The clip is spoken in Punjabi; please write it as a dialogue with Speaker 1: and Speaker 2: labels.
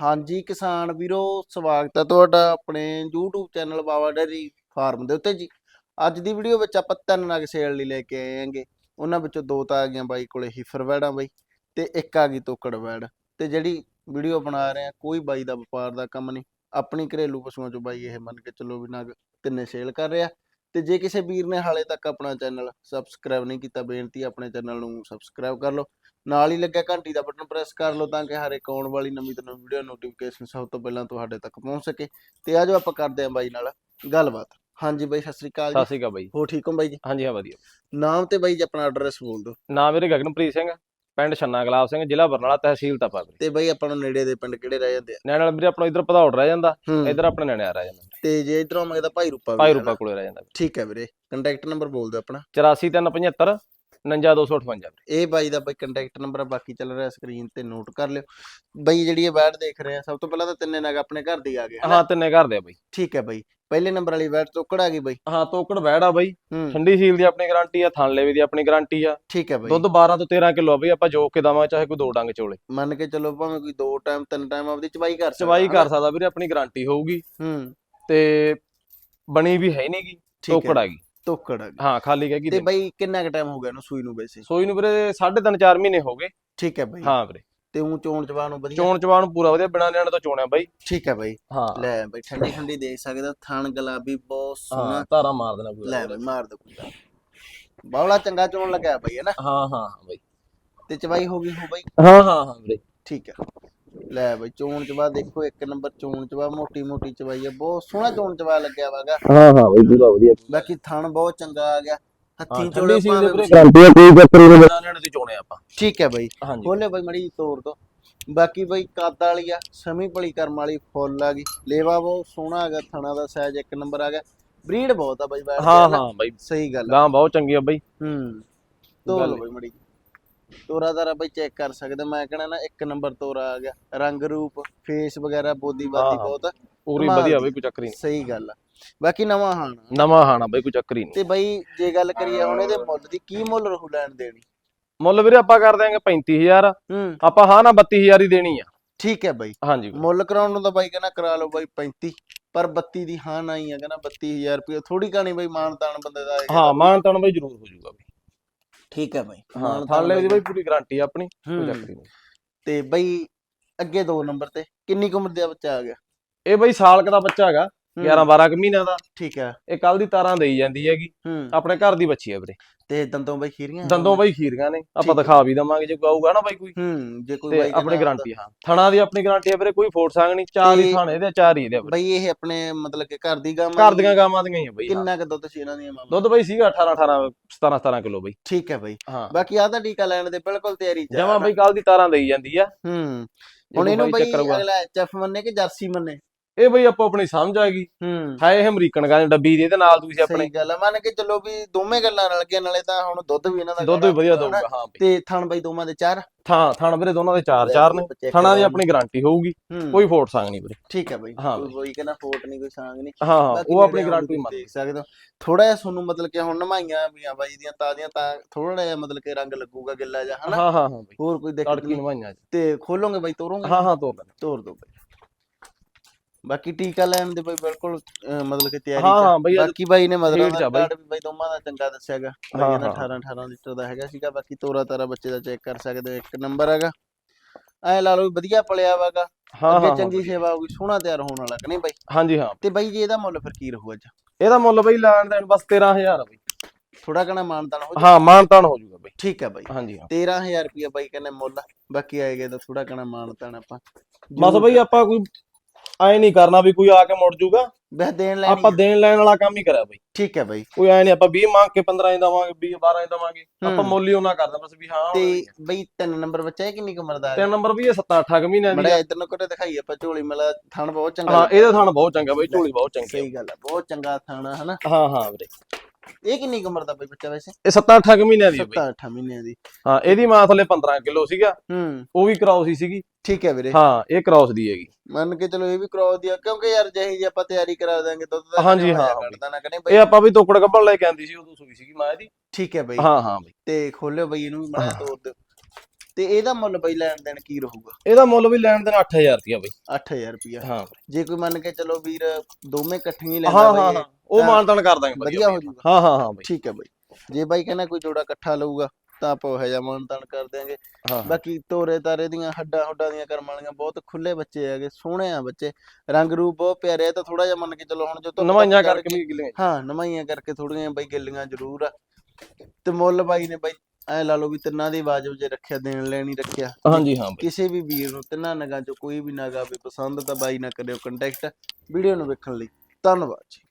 Speaker 1: ਹਾਂਜੀ, ਕਿਸਾਨ ਵੀਰੋ, ਸਵਾਗਤ ਹੈ ਤੁਹਾਡਾ ਆਪਣੇ YouTube channel Bawa dairy farm ਦੇ ਉੱਤੇ ਜੀ। ਅੱਜ ਦੀ ਵੀਡੀਓ ਵਿੱਚ ਆਪਾਂ ਤਿੰਨ ਨਗ ਸੇਲ ਲਈ ਲੈ ਕੇ ਆਏ ਆਂਗੇ। ਉਹਨਾਂ ਵਿੱਚੋਂ ਦੋ ਤਾਂ ਆ ਗਈਆਂ ਬਾਈ ਕੋਲੇ ਹਿਫਰ ਵੈੜਾਂ ਬਾਈ ਤੇ ਇੱਕ ਆ ਗਈ ਤੋਕੜ ਵੈੜ। ਤੇ ਜਿਹੜੀ ਵੀਡੀਓ ਬਣਾ ਰਹੇ ਆ ਕੋਈ ਬਾਈ ਦਾ ਵਪਾਰ ਦਾ ਕੰਮ ਨਹੀਂ। ਆਪਣੀ ਘਰੇਲੂ ਪਸ਼ੂਆਂ ਚੋਂ ਬਾਈ ਇਹ ਮੰਨ ਕੇ ਚੱਲੋ ਵੀ ਨਗ ਤਿੰਨੇ ਸੇਲ ਕਰ ਰਿਹਾ। ਤੇ ਜੇ ਕਿਸੇ ਵੀਰ ਨੇ ਹਾਲੇ ਤੱਕ ਆਪਣਾ ਚੈਨਲ ਸਬਸਕ੍ਰਾਈਬ ਨਹੀਂ ਕੀਤਾ ਬੇਨਤੀ ਆਪਣੇ ਚੈਨਲ ਨੂੰ ਸਬਸਕ੍ਰਾਈਬ ਕਰ ਲਓ। ਨਾਲ ਹੀ ਲੱਗਿਆ ਘੰਟੀ ਦਾ ਬਟਨ ਪ੍ਰੈਸ ਕਰ ਲਓ ਤਾਂ ਕਿ ਹਰ ਇੱਕ ਆਉਣ ਵਾਲੀ ਨਵੀਂ ਤੋਂ ਨਵੀਂ ਵੀਡੀਓ ਨੋਟੀਫਿਕੇਸ਼ਨ ਸਭ ਤੋਂ ਪਹਿਲਾਂ ਤੁਹਾਡੇ ਤੱਕ ਪਹੁੰਚ ਸਕੇ। ਤੇ ਆਜੋ ਆਪਾਂ ਕਰਦੇ ਆਂ ਬਾਈ ਨਾਲ ਗੱਲਬਾਤ। ਹਾਂਜੀ ਬਾਈ ਸਤਿ ਸ੍ਰੀ ਅਕਾਲ
Speaker 2: ਸਤਿ
Speaker 1: ਜੀ
Speaker 2: ਸ਼੍ਰੀ ਅਕਾਲ ਬਾਈ।
Speaker 1: ਹੋ ਠੀਕ ਹੋ ਬਾਈ ਜੀ?
Speaker 2: ਹਾਂਜੀ ਹਾਂ ਵਧੀਆ।
Speaker 1: ਨਾਮ ਤੇ ਬਾਈ ਜੀ ਆਪਣਾ ਐਡਰੈਸ ਬੋਲ ਦਿਓ।
Speaker 2: ਨਾਮ ਮੇਰੇ ਗਗਨਪ੍ਰੀਤ ਸਿੰਘ। ਪਿੰਡ ਛੰਨਾ ਗੁਲਾਬ ਸਿੰਘ ਜ਼ਿਲ੍ਹਾ ਬਰਨਾਲਾ ਤਹਿਸੀਲ ਤਪਾ ਵੀਰੇ
Speaker 1: ਤੇ ਬਾਈ ਆਪਾਂ ਨੂੰ ਨੇੜੇ ਦੇ ਪਿੰਡ ਕਿਹੜੇ ਰਹਿ ਜਾਂਦੇ ਆ?
Speaker 2: ਨੈਣਾ ਵੀਰੇ ਆਪਣਾ ਇਧਰ ਭਦੌੜ ਰਹਿ ਜਾਂਦਾ ਇਧਰ ਆਪਣੇ ਨੈਣਾ ਰਹਿ ਜਾਂਦਾ।
Speaker 1: ਤੇ ਜੇ ਇਧਰੋਂ ਮੰਗੇ ਤਾਂ ਭਾਈ ਰੂਪਾ ਵੀ
Speaker 2: ਭਾਈ ਰੂਪਾ? ਕੋਲੇ ਰਹਿ ਜਾਂਦਾ
Speaker 1: ਠੀਕ ਹੈ ਵੀਰੇ ਕੰਟੈਕਟ ਨੰਬਰ ਬੋਲ ਦਿਓ ਆਪਣਾ।
Speaker 2: 84375 59258
Speaker 1: ਇਹ ਬਾਈ ਦਾ ਬਾਈ ਕੰਟੈਕਟ ਨੰਬਰ ਬਾਕੀ ਚੱਲ ਰਿਹਾ ਸਕਰੀਨ ਤੇ ਨੋਟ ਕਰ ਲਿਓ। ਬਾਈ ਜਿਹੜੀ ਇਹ ਬੈਟ ਦੇਖ ਰਹੇ ਆ ਸਭ ਤੋਂ ਪਹਿਲਾਂ ਤਾਂ ਤਿੰਨੇ ਨਗ ਆਪਣੇ ਘਰ ਦੀ ਆ ਗਏ?
Speaker 2: ਹਾਂ ਤਿੰਨੇ ਘਰ ਦੇ ਆ ਬਾਈ।
Speaker 1: ਠੀਕ ਹੈ ਬਾਈ। ਪਹਿਲੇ ਨੰਬਰ ਵਾਲੀ ਬੈਟ ਤੋਕੜ ਆ ਗਈ ਬਾਈ।
Speaker 2: ਹਾਂ ਤੋਕੜ ਬੈੜ ਆ ਬਾਈ।
Speaker 1: ਹੂੰ।
Speaker 2: ਠੰਡੀ ਸੀਲ ਦੀ ਆਪਣੀ ਗਾਰੰਟੀ ਆ ਥਣ ਲੇਵੇ ਦੀ ਆਪਣੀ ਗਾਰੰਟੀ ਆ।
Speaker 1: ਠੀਕ ਹੈ ਬਾਈ।
Speaker 2: ਦੁੱਧ 12 ਤੋਂ 13 ਕਿਲੋ ਆ ਬਈ ਆਪਾਂ ਜੋਕ ਕੇ ਦਵਾਂ ਚਾਹੇ ਕੋਈ ਦੋ ਡੰਗ ਚੋਲੇ।
Speaker 1: ਮੰਨ ਕੇ ਚੱਲੋ ਭਾਵੇਂ ਕੋਈ ਦੋ ਟਾਈਮ ਤਿੰਨ ਟਾਈਮ ਆਪਦੀ ਚਵਾਈ ਕਰ ਸਕਦਾ
Speaker 2: ਚਵਾਈ
Speaker 1: ਹਨਾ?
Speaker 2: ਕਰ ਸਕਦਾ ਵੀਰੇ ਆਪਣੀ ਗਾਰੰਟੀ ਹੋਊਗੀ।
Speaker 1: ਹੂੰ।
Speaker 2: ਤੇ ਬਣੀ ਵੀ ਹੈ ਨਹੀਂਗੀ
Speaker 1: ਠੀਕ ਹੈ।
Speaker 2: ਤੋਕੜ ਆ ਗਈ।
Speaker 1: ਤੋਕੜ ਆ ਗਈ।
Speaker 2: ਹਾਂ ਖਾਲੀ ਕਹਿ
Speaker 1: ਤੇ
Speaker 2: ਗਈ
Speaker 1: ਬਾਈ ਕਿੰਨਾ ਕੁ ਟਾਈਮ ਹੋ ਗਿਆ ਇਹਨੂੰ ਸੂਈ ਨੂੰ ਵੈਸੇ?
Speaker 2: ਸੋਈ ਨੂੰ ਵੀਰੇ 3.5 4 ਮਹੀਨੇ ਹੋ ਗਏ।
Speaker 1: ਠੀਕ ਹੈ ਬਾਈ।
Speaker 2: ਹਾਂ ਵੀਰੇ।
Speaker 1: ਤੇ ਉਹ ਚੋਣ ਚਵਾ ਨੂੰ ਵਧੀਆ
Speaker 2: ਚੋਣ ਚਵਾਣ ਪੂਰਾ ਵਧੀਆ ਬਿਨਾਂ ਨਿਆਣੇ ਤੋਂ ਚੋਣਿਆ ਬਾਈ।
Speaker 1: ਠੀਕ ਹੈ ਬਾਈ।
Speaker 2: ਹਾਂ।
Speaker 1: ਲੈ ਬਾਈ ਠੰਡੀ ਠੰਡੀ ਦੇਖ ਸਕਦੇ ਥਣ ਗੁਲਾਬੀ ਬਹੁਤ ਸੋਹਣਾ।
Speaker 2: ਧਾਰਾ ਮਾਰ ਦੇਣਾ ਪੂਰਾ
Speaker 1: ਲੈ ਬਾਈ ਮਾਰ ਦੋ ਪੂਰਾ ਬਾਵਲਾ ਚੰਗਾ ਚੋਣ ਲੱਗਿਆ ਬਾਈ ਹੈ ਨਾ?
Speaker 2: ਹਾਂ ਹਾਂ ਬਾਈ।
Speaker 1: ਤੇ ਚਵਾਈ ਹੋ ਗਈ ਹੋ ਬਾਈ?
Speaker 2: ਹਾਂ ਹਾਂ ਹਾਂ ਵੀਰੇ
Speaker 1: ਠੀਕ ਹੈ ਲੈ ਬਾਈ ਚੋਣ ਚਵਾ ਦੇਖੋ ਇੱਕ ਨੰਬਰ ਚੋਣ ਚਵਾ ਮੋਟੀ ਮੋਟੀ ਚਵਾਈ ਹੈ ਬਹੁਤ ਸੋਹਣਾ ਚੋਣ ਚਵਾ ਲੱਗਿਆ ਵਾਗਾ
Speaker 2: ਹਾਂ ਹਾਂ ਬਾਈ ਪੂਰਾ ਵਧੀਆ।
Speaker 1: ਬਾਕੀ ਥਣ ਬਹੁਤ ਚੰਗਾ ਆ ਗਿਆ। ਹੱਥੀਂ ਚੋਲੇ ਭਾਵੇਂ
Speaker 2: ਵੀਰੇ ਗਾਰੰਟੀ ਆ ਕੋਈ ਚੱਕਰ ਨਹੀਂ ਬਿਨਾਂ ਨਿਆਣੇ ਤੋਂ ਚੋਣੇ ਆਪਾਂ।
Speaker 1: ਠੀਕ ਹੈ ਬਾਈ।
Speaker 2: ਹਾਂਜੀ।
Speaker 1: ਖੋਲੇ ਬਾਈ ਮੜੀ ਤੋੜ ਦੋ। ਬਾਕੀ ਬਾਈ ਕੱਦ ਵਾਲੀ ਆ ਸਮੀ ਭਲੀ ਕਰਮ ਵਾਲੀ ਫੁੱਲ ਆ ਗਈ। ਲੇਵਾ ਬਹੁਤ ਸੋਹਣਾ ਹੈਗਾ ਥਣਾ ਦਾ ਸਾਈਜ਼ ਇੱਕ ਨੰਬਰ ਆ ਗਿਆ। ਬਰੀਡ ਬਹੁਤ ਆ ਬਾਈ ਬੈਠ
Speaker 2: ਹਾਂ ਹਾਂ ਬਾਈ।
Speaker 1: ਸਹੀ ਗੱਲ ਆ।
Speaker 2: ਗਾਂ ਬਹੁਤ ਚੰਗੀ ਆ ਬਾਈ।
Speaker 1: ਹੂੰ। ਲਓ ਬਾਈ ਮੜੀ। ਤੋਰਾ ਦਾਰਾ ਬਾਈ ਚੈੱਕ ਕਰ ਸਕਦੇ। ਮੈਂ ਕਹਿਣਾ ਨਾ ਇੱਕ ਨੰਬਰ ਤੋਰਾ ਆ ਗਿਆ। ਰੰਗ ਰੂਪ ਫੇਸ ਵਗੈਰਾ ਬੋਦੀ ਬਾਦੀ
Speaker 2: ਹਾਂ, ਹਾਂ।
Speaker 1: ਬਹੁਤ।
Speaker 2: ਪੂਰੀ
Speaker 1: ਕਮਾਲ
Speaker 2: ਵਧੀਆ। ਬਾਈ ਕੋਈ ਚੱਕਰ ਹੀ
Speaker 1: ਸਹੀ ਗੱਲ ਆ। ਬਾਕੀ ਨਵਾਂ ਹਾਣ।
Speaker 2: ਨਹੀਂ ਨਵਾਂ ਹਾਣਾ ਬਾਈ ਕੋਈ ਚੱਕਰ ਹੀ ਨਹੀਂ।
Speaker 1: ਤੇ ਬਾਈ ਜੇ ਗੱਲ ਕਰੀਏ ਹੁਣ ਇਹਦੇ ਮੁੱਲ ਦੀ ਕੀ ਮੁੱਲ ਰਹੂ ਲੈਣ ਦੇਣੀ?
Speaker 2: ਮੁੱਲ ਵੀਰੇ ਆਪਾਂ ਕਰ ਦਿਆਂਗੇ 35000
Speaker 1: ਹੂੰ।
Speaker 2: ਆਪਾਂ ਹਾਂ ਨਾ 32000 ਹੀ ਦੇਣੀ ਆ।
Speaker 1: ਠੀਕ ਹੈ ਬਾਈ।
Speaker 2: ਹਾਂਜੀ।
Speaker 1: ਮੁੱਲ ਕਰਾਉਣ ਨੂੰ ਤਾਂ ਬਾਈ ਕਹਿੰਦਾ ਕਰਾ ਲਓ ਬਾਈ 35 ਪਰ 32 ਦੀ ਹਾਂ ਨਹੀਂ ਆ ਕਹਿੰਦਾ 32000 ਰੁਪਏ ਥੋੜੀ ਕਹਾਣੀ ਬਾਈ ਮਾਨ ਤਾਨ ਬੰਦੇ ਦਾ
Speaker 2: ਹਾਂ ਮਾਨ ਤਾਨ ਬਾਈ ਜ਼ਰੂਰ ਹੋ ਜਾਊਗਾ ਬਾਈ।
Speaker 1: ਠੀਕ ਹੈ ਬਾਈ।
Speaker 2: ਹਾਂ
Speaker 1: ਮਾਨ
Speaker 2: ਥਾਂ
Speaker 1: ਤਾਨ
Speaker 2: ਲੈ ਦੀ
Speaker 1: ਬਾਈ
Speaker 2: ਪੂਰੀ ਗਾਰੰਟੀ ਆਪਣੀ ਕੋਈ। ਚੱਕਰ ਨਹੀਂ।
Speaker 1: ਤੇ ਬਾਈ ਅੱਗੇ ਦੋ ਨੰਬਰ ਤੇ ਕਿੰਨੀ ਕੁ ਉਮਰ ਦਾ ਬੱਚਾ ਆ ਗਿਆ?
Speaker 2: ਇਹ ਬਾਈ ਸਾਲ ਕ ਦਾ ਬੱਚਾ ਹੈਗਾ। 11 12 ਕੁ ਮਹੀਨਿਆਂ ਦਾ।
Speaker 1: ਠੀਕ ਹੈ।
Speaker 2: ਇਹ ਕੱਲ ਦੀ ਤਾਰਾਂ ਦੇਈ ਜਾਂਦੀ ਹੈਗੀ।
Speaker 1: ਹੂੰ।
Speaker 2: ਆਪਣੇ ਘਰ ਦੀ ਬੱਚੀ ਆ ਵੀਰੇ।
Speaker 1: ਤੇ ਦੰਦੋਂ ਬਾਈ ਖੀਰੀਆਂ
Speaker 2: ਦੰਦੋਂ ਬਾਈ ਖੀਰੀਆਂ ਨੇ। ਆਪਾਂ
Speaker 1: ਹੈ।
Speaker 2: ਦਿਖਾ ਵੀ ਦਵਾਂਗੇ ਜੇ ਆਊਗਾ ਨਾ ਬਾਈ ਕੋਈ।
Speaker 1: ਹੂੰ ਜੇ ਕੋਈ ਬਾਈ
Speaker 2: ਆਪਣੀ ਗਾਰੰਟੀ ਹਾਂ ਥਣਾ ਦੀ ਆਪਣੀ ਗਾਰੰਟੀ ਹੈ ਵੀਰੇ ਕੋਈ ਫੋਟ ਸੰਗ ਨਹੀਂ। ਚਾਰ ਹੀ ਥਾਣੇ ਦੇ ਚਾਰ ਹੀ ਇਹਦੇ
Speaker 1: ਬਾਈ ਇਹ ਆਪਣੇ ਮਤਲਬ ਕਿ ਘਰ ਦੀ ਗਾਂ
Speaker 2: ਘਰ ਦੀਆਂ ਗਾਵਾਂ ਦੀਆਂ ਹੀ ਆ ਬਾਈ ਹਾਂ।
Speaker 1: ਕਿੰਨਾ ਕੁ ਦੁੱਧ ਸੀ ਇਹਨਾਂ ਦੀਆਂ ਮਾਮਾ?
Speaker 2: ਦੁੱਧ ਬਾਈ ਸੀਗਾ 18 18 17 17 ਕਿਲੋ ਬਾਈ।
Speaker 1: ਠੀਕ ਹੈ ਬਾਈ।
Speaker 2: ਹਾਂ।
Speaker 1: ਬਾਕੀ ਆ ਤਾਂ ਟੀਕਾ ਲੈਣ ਦੇ ਬਿਲਕੁਲ ਤਿਆਰੀ ਚ
Speaker 2: ਜਮਾ। ਬਾਈ ਕੱਲ ਦੀ ਤਾਰਾਂ ਦੇਈ ਜਾਂਦੀ ਆ।
Speaker 1: ਹੂੰ। ਹੁਣ ਇਹਨੂੰ ਬਾਈ। ਅਗਲਾ ਐਚਐਫ ਮੰਨੇ ਕਿ ਜਰਸੀ ਮੰਨੇ?
Speaker 2: ਇਹ ਬਾਈ ਆਪੋ ਆਪਣੀ ਸਮਝ ਆ ਗਈ।
Speaker 1: ਹੂੰ।
Speaker 2: ਹੈ ਇਹ ਅਮਰੀਕਨ ਗਾਂ ਡੱਬੀ ਦੀ ਇਹਦੇ ਨਾਲ ਤੁਸੀਂ ਆਪਣੇ
Speaker 1: ਸਹੀ ਗੱਲ ਆ ਮੰਨ ਕੇ ਚੱਲੋ ਵੀ ਦੋਵੇਂ ਗੱਲਾਂ ਰਲ ਗਈਆਂ ਨਾਲੇ ਤਾਂ ਹੁਣ ਦੁੱਧ ਵੀ ਇਹਨਾਂ ਦਾ
Speaker 2: ਦੁੱਧ ਵੀ
Speaker 1: ਗਾੜਾ
Speaker 2: ਵਧੀਆ ਦਊਗਾ
Speaker 1: ਨਾ।
Speaker 2: ਹਾਂ ਬਾਈ।
Speaker 1: ਤੇ ਥਣ ਬਾਈ ਦੋਵਾਂ ਦੇ ਚਾਰ।
Speaker 2: ਥਾਂ ਥਣ ਵੀਰੇ ਦੋਨਾਂ ਦੇ ਚਾਰ ਚਾਰ ਨੇ ਥਣਾ ਦੀ। ਆਪਣੀ ਗਾਰੰਟੀ ਹੋਊਗੀ
Speaker 1: ਹੂੰ,
Speaker 2: ਕੋਈ ਫੋਟ ਸੰਗ ਨਹੀਂ ਵੀਰੇ।
Speaker 1: ਠੀਕ ਹੈ ਬਾਈ
Speaker 2: ਹਾਂ
Speaker 1: ਕੋਈ ਕੋਈ ਕਹਿੰਦਾ ਫੋਟ ਨਹੀਂ ਕੋਈ ਸਾਂਗ ਨਹੀਂ।
Speaker 2: ਹਾਂ ਹਾਂ
Speaker 1: ਬਾਕੀ
Speaker 2: ਉਹ ਆਪਣੀ
Speaker 1: ਨੇੜੇ
Speaker 2: ਗਾਰੰਟੀ ਮੰਨ
Speaker 1: ਦੇਖ ਸਕਦੇ ਹੋ। ਥੋੜਾ ਜਿਹਾ ਤੁਹਾਨੂੰ ਮਤਲਬ ਕਿ ਹੁਣ ਨਮਾਈਆਂ ਵੀ ਆ ਬਾਈ ਦੀਆਂ ਤਾਜ਼ੀਆਂ ਤਾਂ ਥੋੜਾ ਜਿਹਾ ਮਤਲਬ ਕਿ ਰੰਗ ਲੱਗੂਗਾ ਗਿੱਲਾ ਜਿਹਾ ਹਨਾ?
Speaker 2: ਹਾਂ ਹਾਂ ਹਾਂ ਬਾਈ।
Speaker 1: ਹੋਰ ਕੋਈ ਦਿੱਕਤ
Speaker 2: ਤੜਕੀ
Speaker 1: ਨਹੀਂ।
Speaker 2: ਨਵਾਈਆਂ
Speaker 1: ਤੇ ਖੋਲੋਗੇ ਬਾਈ ਤੋਰੋਗੇ?
Speaker 2: ਹਾਂ ਹਾਂ ਤੋਰ ਲੈਣੇ
Speaker 1: ਤੋਰ ਦੋ ਬਾਈ। ਬਾਕੀ ਟੀਕਾ ਲੈਣ ਦੇ ਬਾਈ ਬਿਲਕੁਲ ਅਹ, ਮਤਲਬ ਕਿ ਤਿਆਰੀ
Speaker 2: ਹਾਂ
Speaker 1: ਚ
Speaker 2: ਹਾਂ ਬਾਈ ਅੱਜ
Speaker 1: ਬਾਕੀ ਬਾਈ ਨੇ ਮਤਲਬ
Speaker 2: ਹੀਟ ਚ ਆ ਬਾਈ।
Speaker 1: ਵੀ ਬਾਈ ਦੋਵਾਂ ਦਾ ਚੰਗਾ ਦੱਸਿਆਗਾ
Speaker 2: ਹਾਂ,
Speaker 1: ਬਾਈ ਦਾ
Speaker 2: ਹਾਂ।
Speaker 1: 18 18 ਲੀਟਰ ਦਾ ਹੈਗਾ ਸੀਗਾ ਬਾਕੀ ਤੋਰਾ ਤਾਰਾ ਬੱਚੇ ਦਾ ਚੈੱਕ ਕਰ ਸਕਦੇ ਹੋ ਇੱਕ ਨੰਬਰ ਹੈਗਾ। ਐ ਲਾ ਲਓ ਵੀ ਵਧੀਆ ਪਲਿਆ ਵਾਗਾ
Speaker 2: ਹਾਂ
Speaker 1: ਅੱਗੇ
Speaker 2: ਹਾਂ
Speaker 1: ਚੰਗੀ ਸੇਵਾ ਹੋਊਗੀ ਸੋਹਣਾ ਤਿਆਰ ਹੋਣ ਵਾਲਾ ਕਿ ਨਹੀਂ ਬਾਈ?
Speaker 2: ਹਾਂਜੀ ਹਾਂ।
Speaker 1: ਤੇ ਬਾਈ ਜੀ ਇਹਦਾ ਮੁੱਲ ਫਿਰ ਕੀ ਰਹੂ ਅੱਜ?
Speaker 2: ਇਹਦਾ ਮੁੱਲ ਬਾਈ ਲੈਣ ਦੇਣ ਬਸ 13000 ਆ ਬਾਈ।
Speaker 1: ਥੋੜਾ ਕਣਾ ਮਾਨਤਾਨ ਹੋ ਜਾ
Speaker 2: ਹਾਂ ਮਾਨ ਤਾਨ ਹੋ ਜਾਊਗਾ ਬਾਈ।
Speaker 1: ਠੀਕ ਹੈ ਬਾਈ।
Speaker 2: ਹਾਂਜੀ ਹਾਂ।
Speaker 1: 13000 ਰੁਪਇਆ ਬਾਈ ਕਹਿੰਦੇ ਮੁੱਲ ਆ। ਬਾਕੀ ਆਏਗਾ ਤਾਂ ਥੋੜਾ ਕਣਾ ਮਾਨਤਾਨ ਆਪਾਂ।
Speaker 2: ਬਸ ਬਾਈ ਆਪਾਂ ਕੋਈ ਐ ਨਹੀਂ ਕਰਨਾ ਵੀ ਕੋਈ ਆ ਕੇ ਮੁੜ ਜਾਊਗਾ
Speaker 1: ਬਸ ਦੇਣ ਲੈਣੀ
Speaker 2: ਆਪਾਂ। ਦੇਣ ਲੈਣ ਵਾਲਾ ਕੰਮ ਹੀ ਕਰਿਆ ਬਾਈ
Speaker 1: ਠੀਕ ਹੈ ਬਾਈ
Speaker 2: ਕੋਈ ਐ ਨਹੀਂ ਆਪਾਂ 20 ਮੰਗ ਕੇ 15 ਹੀ ਦਵਾਂਗੇ 20 12 ਹੀ ਦਵਾਂਗੇ ਆਪਾਂ। ਮੁੱਲ ਹੀ ਉਹਨਾਂ ਕਰਦਾ ਬਸ ਵੀ ਹਾਂ
Speaker 1: ਤੇ ਬਈ ਤਿੰਨ ਨੰਬਰ ਬੱਚਾ ਹੈ ਕਿੰਨੀ ਉਮਰ ਦਾ
Speaker 2: ਤੇ
Speaker 1: ਹੈ
Speaker 2: ਨੰਬਰ ਵੀ ਇਹ 7 8 ਮਹੀਨਿਆਂ ਦੀ
Speaker 1: ਮੜਾ
Speaker 2: ਆ।
Speaker 1: ਇਧਰ ਨੂੰ ਕੋਟੇ ਦਿਖਾਈ ਆਪਾਂ ਝੋਲੀ ਮਲਾ ਥਣ ਬਹੁਤ ਚੰਗਾ
Speaker 2: ਹਾਂ। ਇਹਦਾ ਥਾਣ ਬਹੁਤ ਚੰਗਾ ਬਾਈ ਝੋਲੀ ਬਹੁਤ ਚੰਗੀ
Speaker 1: ਸਹੀ ਗੱਲ ਹੈ ਬਹੁਤ ਚੰਗਾ ਥਣ ਹਨਾ।
Speaker 2: ਹਾਂ ਹਾਂ ਵੀਰੇ
Speaker 1: ਇਹ ਕਿੰਨੀ ਕੁ ਉਮਰ ਦਾ ਬਈ ਬੱਚਾ ਵੈਸੇ?
Speaker 2: ਇਹ 7 8 ਮਹੀਨਿਆਂ ਦੀ ਆ ਬਾਈ।
Speaker 1: 7-8 ਮਹੀਨਿਆਂ ਦੀ।
Speaker 2: ਹਾਂ ਇਹਦੀ ਮਾਂ ਥੱਲੇ 15 ਕਿਲੋ ਸੀਗਾ।
Speaker 1: ਹੂੰ।
Speaker 2: ਉਹ ਵੀ ਕ੍ਰਾਸ ਹੀ ਸੀਗੀ।
Speaker 1: ਠੀਕ ਹੈ ਵੀਰੇ।
Speaker 2: ਹਾਂ ਇਹ ਕ੍ਰਾਸ ਦੀ ਹੈਗੀ।
Speaker 1: ਮੰਨ ਕੇ ਚਲੋ ਇਹ ਵੀ ਕਰਾਉ ਦੀ ਆ ਕਿਉਂਕਿ ਯਾਰ ਜਿਹੀ ਜੀ ਆਪਾਂ ਤਿਆਰੀ ਕਰਾ ਦਾਂਗੇ ਦੁੱਧ ਦਾ
Speaker 2: ਹਾਂਜੀ, ਹਾਂ,
Speaker 1: ਕੱਢਦਾ ਨਾ ਕਨੇ
Speaker 2: ਇਹ
Speaker 1: ਬਈ?
Speaker 2: ਆਪਾਂ ਵੀ ਤੋਕੜ ਕੱਪੜ ਲੈ ਕੇ ਆਂਦੀ ਸੀ ਉਦੋਂ ਸੂਈ ਸੀਗੀ ਮਾਂ ਇਹਦੀ।
Speaker 1: ਠੀਕ ਹੈ ਬਈ।
Speaker 2: ਹਾਂ ਹਾਂ ਬਾਈ।
Speaker 1: ਤੇ ਖੋਲਿਓ ਬਈ ਇਹਨੂੰ ਵੀ ਮਾੜਾ ਤੋੜ ਦਿਓ। ਤੇ ਇਹਦਾ ਮੁੱਲ ਬਈ ਲੈਣ ਦੇਣ ਕੀ ਰਹੂਗਾ?
Speaker 2: ਇਹਦਾ ਮੁੱਲ ਵੀ ਲੈਣ ਦੇਣ 8000 ਰੁਪਿਆ ਬਈ।
Speaker 1: 8000 ਰੁਪਿਆ
Speaker 2: ਹਾਂ
Speaker 1: ਜੇ ਕੋਈ ਮੰਨ ਕੇ ਚਲੋ ਵੀਰ ਦੋਵੇਂ ਇਕੱਠੀਆਂ ਹੀ
Speaker 2: ਹਾਂ
Speaker 1: ਲੈਂਦਾ
Speaker 2: ਹਾਂ
Speaker 1: ਬਈ
Speaker 2: ਹਾਂ। ਉਹ
Speaker 1: ਤਾਂ
Speaker 2: ਮਾਨਤਾਨ ਕਰ ਦਾਂਗੇ
Speaker 1: ਵਧੀਆ ਹੋ ਜਾਊਗਾ
Speaker 2: ਹਾਂ ਹਾਂ ਹਾਂ ਬਈ।
Speaker 1: ਠੀਕ ਹੈ ਬਈ। ਜੇ ਬਾਈ ਕਹਿੰਦਾ ਕੋਈ ਜੋੜਾ ਇਕੱਠਾ ਲਊਗਾ ਤਾਂ ਆਪਾਂ ਉਹ ਜਿਹਾ ਮਾਨਤਾਨ ਕਰ ਦਿਆਂਗੇ। ਬਾਕੀ ਤੋਰੇ ਤਾਰੇ ਦੀਆਂ ਹੱਡਾਂ ਹੁੱਡਾਂ ਦੀਆਂ ਕਰਮ ਵਾਲੀਆਂ ਬਹੁਤ ਖੁੱਲੇ ਬੱਚੇ ਹੈਗੇ ਸੋਹਣੇ ਆ ਬੱਚੇ। ਰੰਗ ਰੂਪ ਬਹੁਤ ਪਿਆਰੇ ਆ ਤਾਂ ਥੋੜਾ ਜਿਹਾ ਮੰਨ ਕੇ ਚਲੋ ਹੁਣ ਜੋ ਧੁੱਪ
Speaker 2: ਕਰਕੇ ਵੀ ਗਿੱਲੇ
Speaker 1: ਹਾਂ ਨਵਾਈਆਂ ਕਰਕੇ ਥੋੜੀਆਂ ਬਾਈ ਗਿੱਲੀਆਂ ਜ਼ਰੂਰ ਆ। ਤੇ ਮੁੱਲ ਬਾਈ ਨੇ ਬਾਈ ਐ ਲਾ ਲਓ ਵੀ ਤਿੰਨਾਂ ਦੀ ਵਾਜਬ ਜੇ ਰੱਖਿਆ ਦੇਣ ਲੈਣੀ ਰੱਖਿਆ।
Speaker 2: ਹਾਂਜੀ ਹਾਂ ਬਈ।
Speaker 1: ਕਿਸੇ ਵੀ ਵੀਰ ਨੂੰ ਤਿੰਨਾਂ ਨਗਾਂ ਚੋਂ ਕੋਈ ਵੀ ਨਗਾ ਵੀ ਪਸੰਦ ਤਾਂ ਬਾਈ ਨਾ ਕਰਿਓ ਕੰਟੈਕਟ ਵੀਡੀਓ ਨੂੰ ਵੇਖਣ ਲਈ। ਧੰਨਵਾਦ ਜੀ।